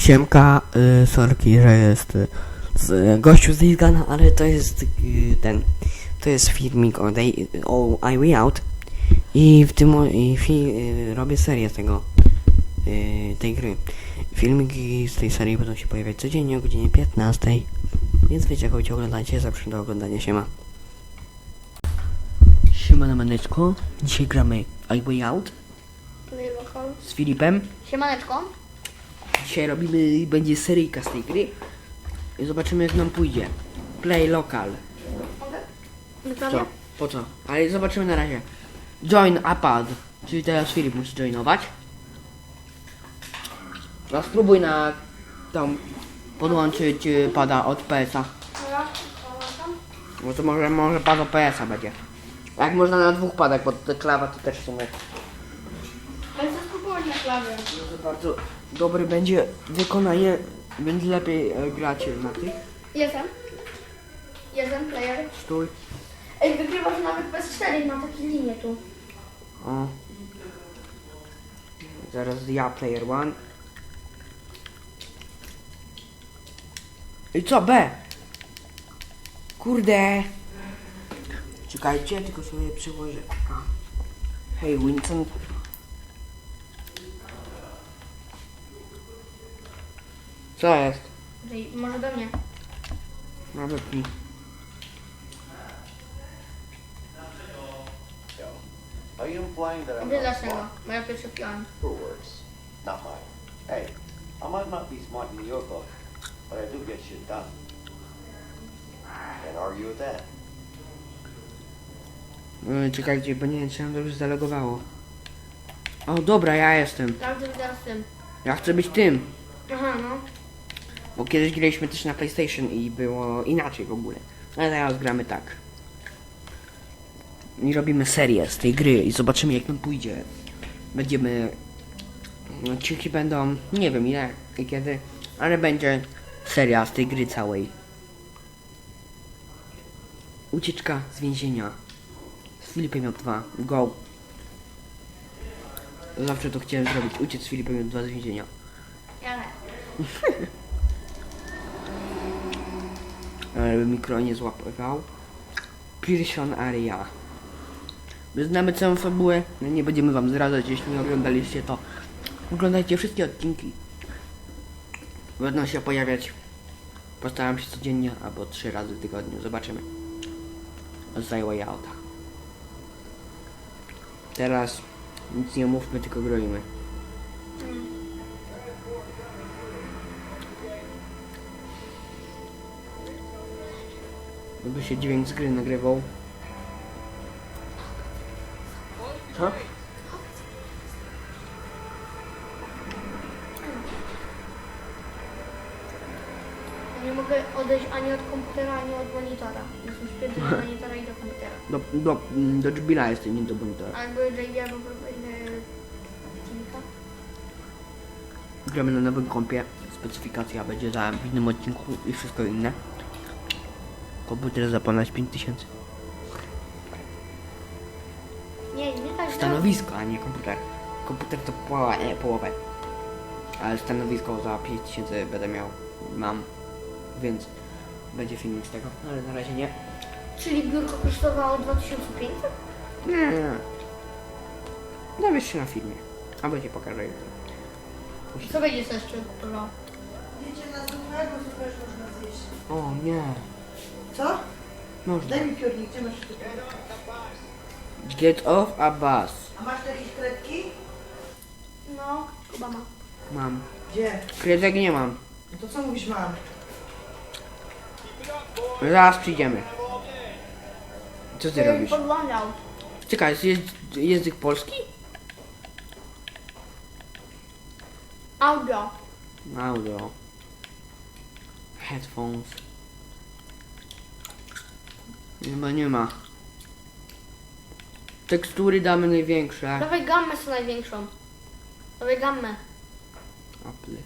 Siemka, y, sorki, że jest y, z, gościu z Izgana, ale to jest y, ten, to jest filmik o, day, o I Way Out i w tym i fi, y, robię serię tego, y, tej gry. Filmiki z tej serii będą się pojawiać codziennie o godzinie 15, więc wiecie, jak oglądacie, zapraszam do oglądania, siema. Siema na maneczko, dzisiaj gramy I Way Out z Filipem. Siemaneczko. Dzisiaj robimy, będzie seryjka z tej gry i zobaczymy jak nam pójdzie. Play local. Co? Po co? Ale zobaczymy na razie. Join iPad. Czyli teraz Filip musi joinować. No spróbuj na tam podłączyć y, pada od PS-a. Bo to może, może pad od PS-a będzie. Jak można na dwóch padach, bo te klawa to też są. Na. Może bardzo dobry będzie wykonanie, będzie lepiej e, grać na tych. Jestem. Jestem, player. Stój. Ej, wygrywasz nawet bez 4, mam takie linie tu. O. Zaraz ja player one. I co B? Kurde. Czekajcie, tylko sobie przełożę. A. Hej Winston. Co jest? Ej, może do mnie. No wypnij. Are you implying that I'm Gdy not dlaczego? smart? Moja pierwsza piłam. Your words, not mine. Hey, I might not be smart in your book, but I do get shit done. Can't argue with that. Yy, czekajcie, bo nie wiem, czy nam dobrze zalogowało. O, dobra, ja jestem. Sprawdzę teraz tym. Ja chcę być tym. Aha, no. Bo kiedyś graliśmy też na PlayStation i było inaczej w ogóle. Ale teraz gramy tak. I robimy serię z tej gry i zobaczymy jak nam pójdzie. Będziemy... no, Odcinki będą... Nie wiem ile i kiedy, ale będzie seria z tej gry całej. Ucieczka z więzienia. Z Filipem miał dwa. Go. Zawsze to chciałem zrobić. Uciec z Filipem miał dwa z więzienia. Ja nie. ale mikro nie złapywał. Pearson Area. My znamy całą fabułę, nie będziemy wam zdradzać, jeśli nie oglądaliście to. Oglądajcie wszystkie odcinki. Będą się pojawiać. Postaram się codziennie albo trzy razy w tygodniu. Zobaczymy. Z Way Outa. Teraz nic nie mówmy, tylko groimy. Jakby się dźwięk z gry nagrywał. Co? Ja nie mogę odejść ani od komputera, ani od monitora. Jestem szpiegiem do monitora i do komputera. Do, do, do Jbila jestem, nie do monitora. Albo JB, albo inny odcinka. Gramy na nowym kompie. Specyfikacja będzie za w innym odcinku i wszystko inne. Komputer za ponad 5000. Nie, nie tak. Stanowisko, a nie komputer. Komputer to połowa, nie połowę. Ale stanowisko za 5000 będę miał. Mam. Więc będzie filmik z tego. Ale na razie nie. Czyli biurko kosztowało 2500? Nie, nie. Dowiesz się na filmie. Albo ci pokażę jutro. Co będziesz jeszcze kupował? Wiecie, na zwykłego zupełnie można zjeść. O nie. Co? Można. Daj mi piórnik, gdzie masz tutaj? Get off a bus. A masz tu jakieś kredki? No, chyba ma. Mam. Gdzie? Kredek nie mam. No to co mówisz mam? Zaraz przyjdziemy. Co ty robisz? Podglądał. Czekaj, jest język polski? Audio. Audio. Headphones. Chyba nie ma. Tekstury damy największe. Dawaj gammę co największą. Dawaj gammę. Apple.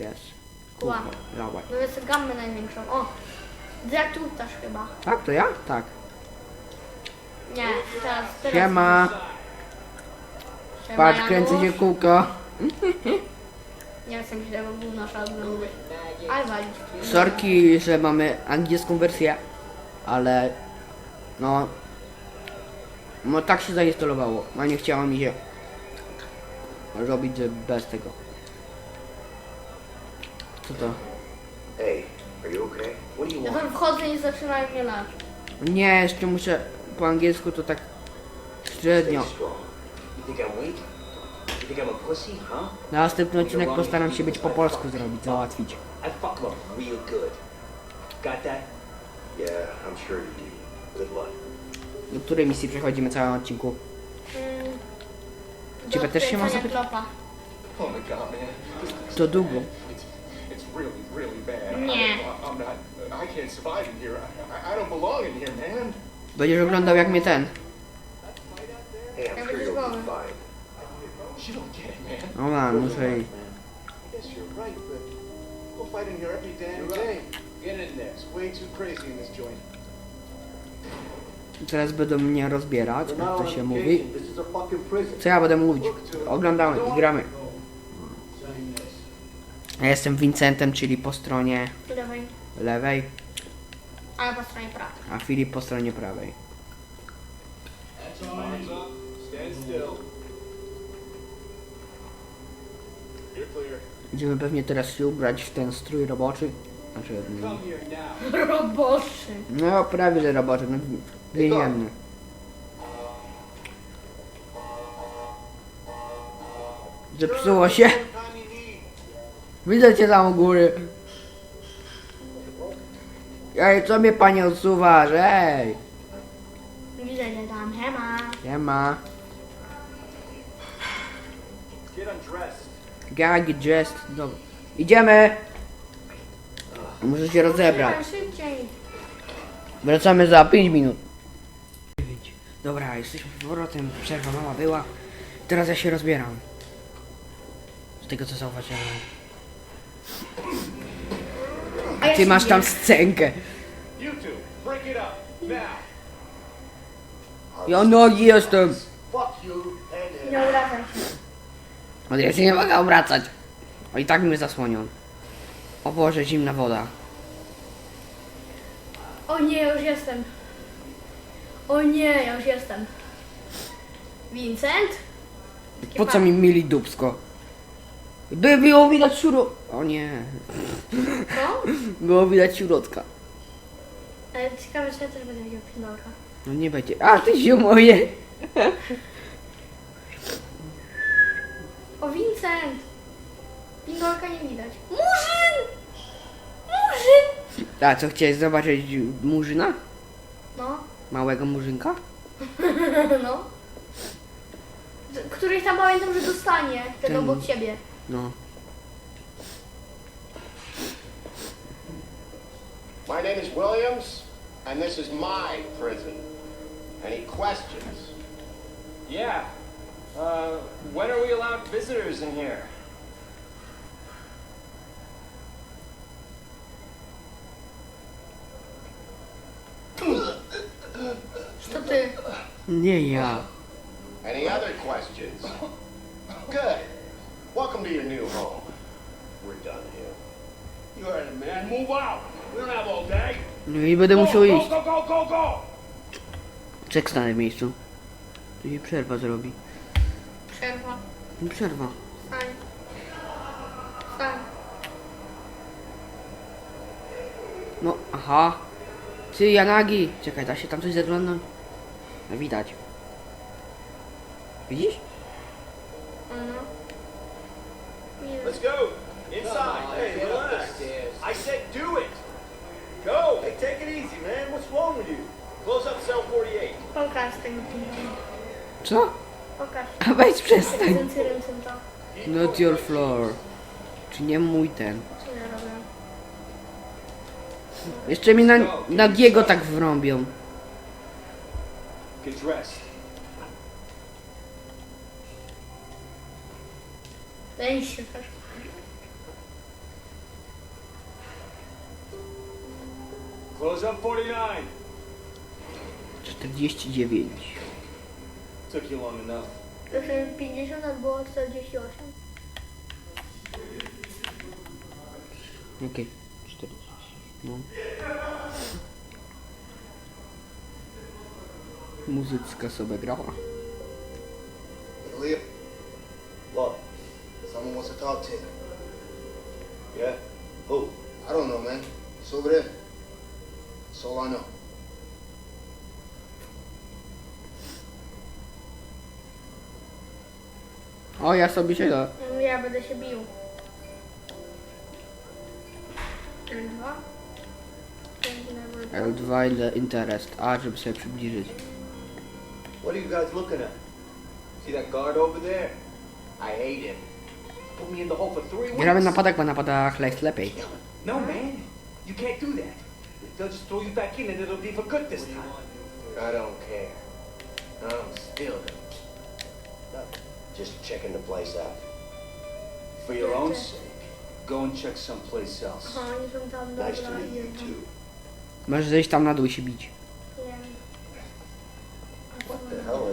Yes. Kła. Dawaj. Dawaj sobie gammę największą. O. Jak tu też chyba. Tak, to ja? Tak. Nie, teraz, teraz. Siema. Siema, Patrz, kręcę Janusz. się kółko. Nie jestem źle, bo był nasza oglądać. Ale. Sorki, że mamy angielską wersję, ale no, no tak się zainstalowało, a nie chciało mi się robić że bez tego. Co to? Hey, are you okay? What do you Ja want? tam wchodzę i zaczynają mnie lać. Nie, jeszcze muszę po angielsku to tak średnio. Stay strong. You think I'm weak? You think I'm a pussy, huh? Na następny odcinek postaram się być po polsku zrobić, załatwić. I fuck up real good. Got that? Yeah, I'm sure you do. Good luck. Do której misji przechodzimy całym odcinku? Mm. Ciebie Do też się ma odkręcania zapytać? klopa. Oh my god, man. This, To długo. it's, it's really, really bad. I, I'm not, I can't survive in here. I, I, I don't belong in here, man. Będziesz oglądał jak mnie ten. Hey, I'm sure you'll be fine. You don't get it, man. No man, muszę iść. I guess you're right, but we'll fight in here every damn day. Teraz będą mnie rozbierać, jak to się mówi. Co ja będę mówić? Oglądamy i gramy. Ja jestem Vincentem, czyli po stronie Lewej. lewej, Ale po stronie prawej. a Filip po stronie prawej. Arms up. Stand still. You're clear. Będziemy pewnie teraz się ubrać w ten strój roboczy. Znaczy, no, Come here now. Roboczy. no prawie że roboczy, no więzienny. Zepsuło się. Widzę cię tam u góry. Ej, co mnie pani odsuwasz? Ej! Widzę, że tam hema. Nie ma. Get undressed. Gag jest. Dobra. Idziemy! Muszę się rozebrać. Szybciej. Wracamy za 5 minut. Dobra, jesteśmy z powrotem. Przerwa mała była. Teraz ja się rozbieram. Z tego co zauważyłem. A Ty masz tam scenkę. You two, break it up. Now. Ja nogi jestem. Fuck you and Nie obracaj się. Ale ja się nie mogę obracać. O i tak mnie zasłonią. O Boże, zimna woda. O nie, już jestem. O nie, ja już jestem. Vincent? Po co mi mili dubsko? By było widać szuro... O nie. Co? Było widać środka. Ale ciekawe, czy ja też będę widział pinolka. No nie będzie. A, ty się moje. O, Vincent! Pinolka nie widać. Murzyn! Murzyn! A co chciałeś zobaczyć murzyna? No, Małego murzynka? no. Któryś tam pamiętam, że dostanie ten Ten- obok ciebie. No. My name is Williams, and this is my prison. Any questions? Yeah. Uh, when are we allowed visitors in here? Ty. Nie ja. Any other questions? Good. Welcome to your new home. We're done here. You heard it, man. Move out. We don't have all day. No i będę musiał go, iść. go, go, go, go. Czek stanę w miejscu. To się przerwa zrobi. Przerwa. No Przerwa. Stań. Stań. No, aha. Ty, Janagi. Czekaj, da się tam coś zaglądnąć? No widać. Widzisz? No. Let's go. Inside. hey, relax. I said do it. Go. Hey, take it easy, man. What's wrong with you? Close up cell 48. Pokaż tego pinolka. Co? Pokaż. A weź przestań. To. Not your floor. Czy nie mój ten. Co ja robię? Jeszcze mi na, nagiego tak wrąbią. Get dressed. Daj się też. Close up 49. 49. Took you long enough. To jest 50, a było 48. Jakie? 40. No. Muzyczka sobie grała. Leo, Look. someone wants to talk to you. Yeah? Who? I don't know, man. It's over there. That's all I know. O, ja sobie siedzę. Ja będę się bił. Dwa. L2 ile interest. A, żeby sobie przybliżyć. What are you guys looking at? See that guard over there? I hate him. Put me in the hole for three weeks. Gramy bo jest lepiej. No, man. You can't do that. They'll just throw you back in and it'll be for good this time. I don't care. I'm still Just checking the place out. For your own sake, go and check someplace else. Nice to meet you too. Możesz zejść tam na dół i się bić.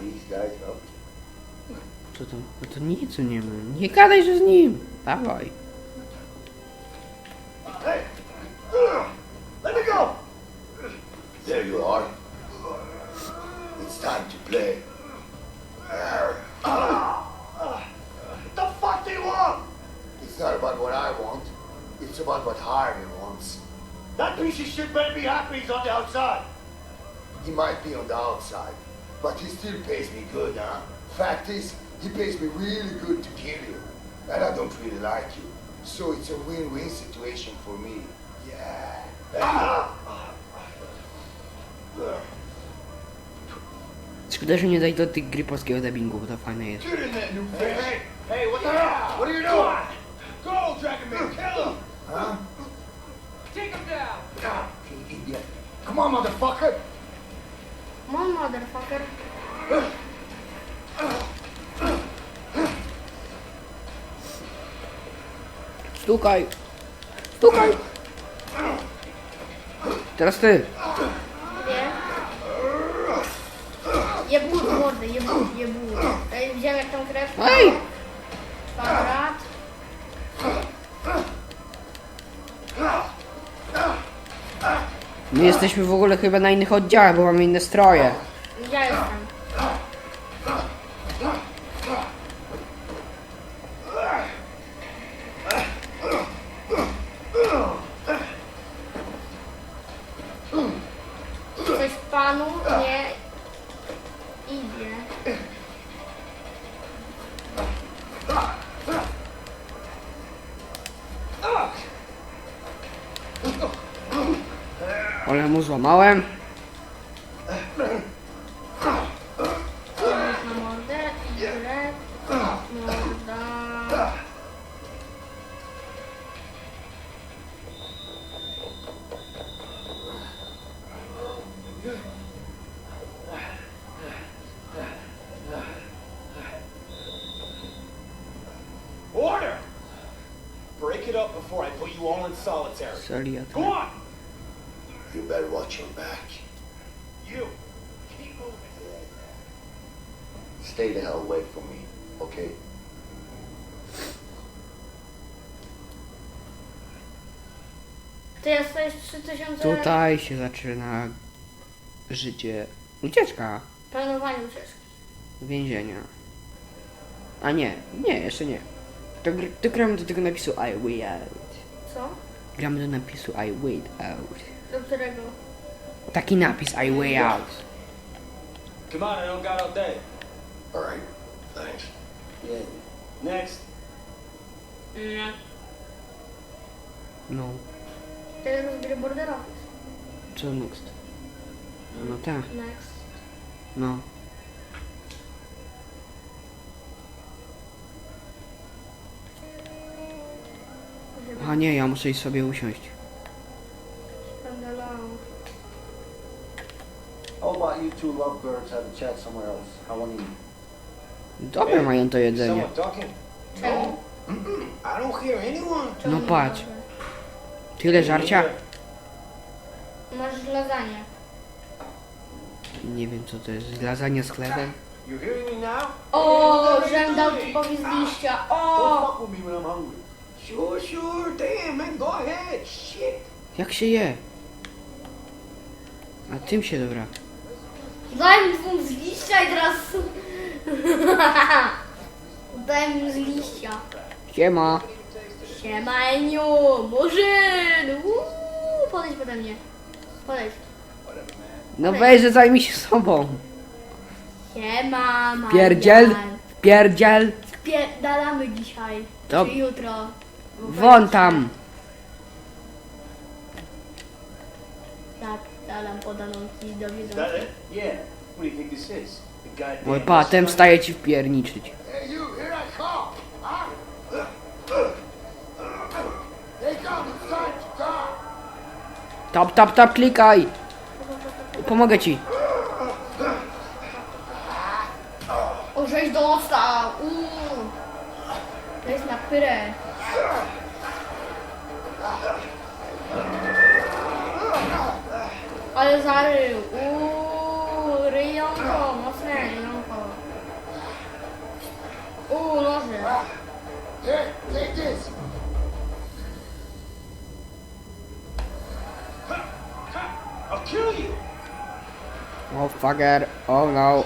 These guys up to? Co to? No to nic nie ma. Nie gadaj, że z nim. Dawaj. Hey! Let me go! There you are. It's time to play. The fuck do you want? It's not about what I want. It's about what Harvey wants. That piece of shit better be happy he's on the outside. He might be on the outside, but he still pays me good, huh? Fact is, he pays me really good to kill you. And I don't really like you. So it's a win-win situation for me. Yeah. Szkoda, że nie daj do tych gry polskiego dubbingu, bo to fajne jest. Get in Hey, hey, hey, what the hell? What are you doing? Go, Dragon Man, kill him! Huh? Take him down! Ah, idiot. Come on, motherfucker. Mam motherfucker. Stukaj! Stukaj! Teraz ty! Wie? Jebu w mordę, jebu, jebu. Ej, jak tą krew. Ej! Kwadrat. My jesteśmy w ogóle chyba na innych oddziałach, bo mamy inne stroje. Mu złamałem. Na mordę i krew. Morda. Order! Break it up before I put you all in solitary. Go on! You better watch your back. You! Keep moving. Stay the hell away from me, okay? Ty jesteś 3000 Tutaj się zaczyna życie. Ucieczka. planowanie ucieczki. Więzienia. A nie, nie, jeszcze nie. To, to gramy do tego napisu I wait out. Co? Gramy do napisu I wait out. Do którego? Taki napis I wait out. Come on, I don't got all day. All right, thanks. Yeah. Next. Nie. No, Teraz gry Border Office. co next? No tak, Next. no. A nie, ja muszę iść sobie usiąść. Będę lał. How about you two lovebirds have a chat somewhere else? I want. Dobre mają to jedzenie. Someone talking? Czemu? I don't hear anyone. No nie patrz. Tyle żarcia? Masz lasagne. Nie wiem co to jest. Lasagne z chlebem? You hearing me now? O, żem dał typowi z liścia. Don't O! fuck with me when I'm hungry. Sure, sure. Damn, man. Go ahead. Shit. Jak się je? A tym się dobra. Daj mi dwóm z liścia i teraz... Daj mu z liścia. Siema. Siema Eniu, Murzyn! Uuu, Podejdź pode mnie. Podejdź. No weź, że zajmij się sobą. Siema, Marian. Pierdziel, pierdziel. Spierdalamy dzisiaj. Dob- Czy jutro. Won tam. Tak, podaną ci do widzenia. that it? Yeah. What do you think this is? The goddamn. Mój patem staje ci wpierniczyć. Hey, you, here I come. Huh? Hey, come inside your car. Tap, tap, tap, klikaj. Pomogę ci. O, żeś dostał! Uuu. To jest na pyrę. Ale zarył. Uuu, ryjąko, mocne ryjąko. Uuu, noże. Oh fucker, oh no.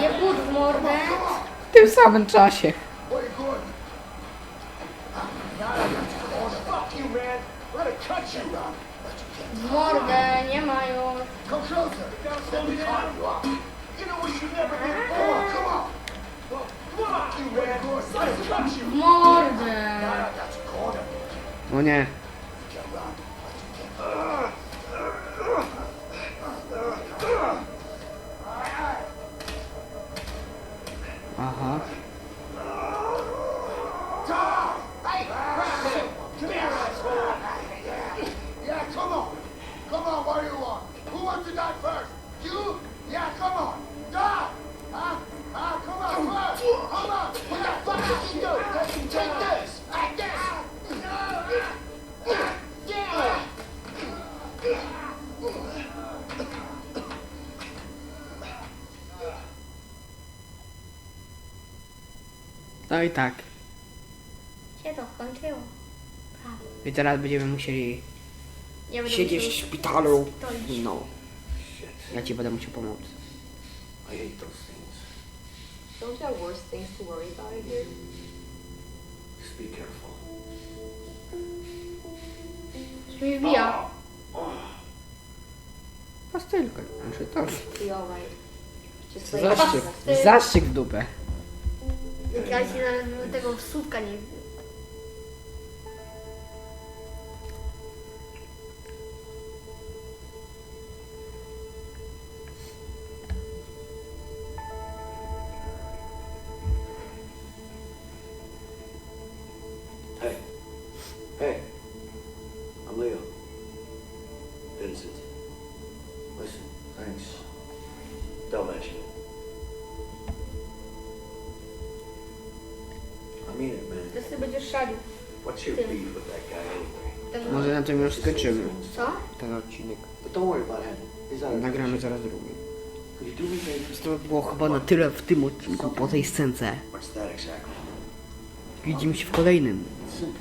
Nie but w mordę. W tym samym czasie. Man. I'll cut W mordę. O nie. Get around. Aha. I tak. Się to skończyło. I teraz będziemy musieli Ja będę siedzieć w musiał szpitalu. stoić. No. Ja ci będę musiał pomóc. I hate those things. Don't you have worse things to worry about in here? Just be careful. Coś mi wbija. Pastylkę. Znaczy to. Be alright. Just lay down Zastrzyk. Zastrzyk w dupę. Ja ci nawet tego sutka nie Teraz ty będziesz szalił. What's your Tim. beef with that guy anyway? Ten... Może na tym już skończymy Co? ten odcinek. But don't worry about him. He's out of Nagramy zaraz drugi. Could you do me a favor? To było chyba na tyle w tym odcinku po tej scence. What's that exactly? Widzimy się w kolejnym. It's simple.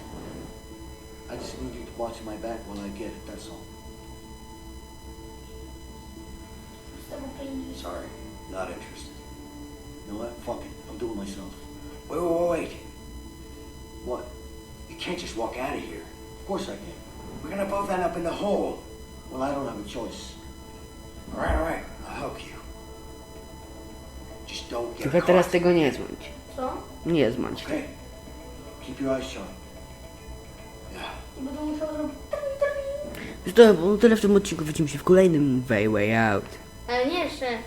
I just need you to watch my back while I get it, that's all. Sorry, not interested. You know what? Fuck it. I'll do it myself. Wait, wait, wait, wait. What? You can't just walk out of here. Of course I can. We're gonna both end up in the hole. Well, I don't have a choice. All right, all right. I'll help you. Just don't get Tylko teraz caught. tego nie zmąć. Co? Nie zmąć. Okay. Keep your eyes shut. Yeah. I będę musiał zrobić... To było tyle w tym odcinku. Widzimy się w kolejnym Way Way Out. Ale nie jeszcze.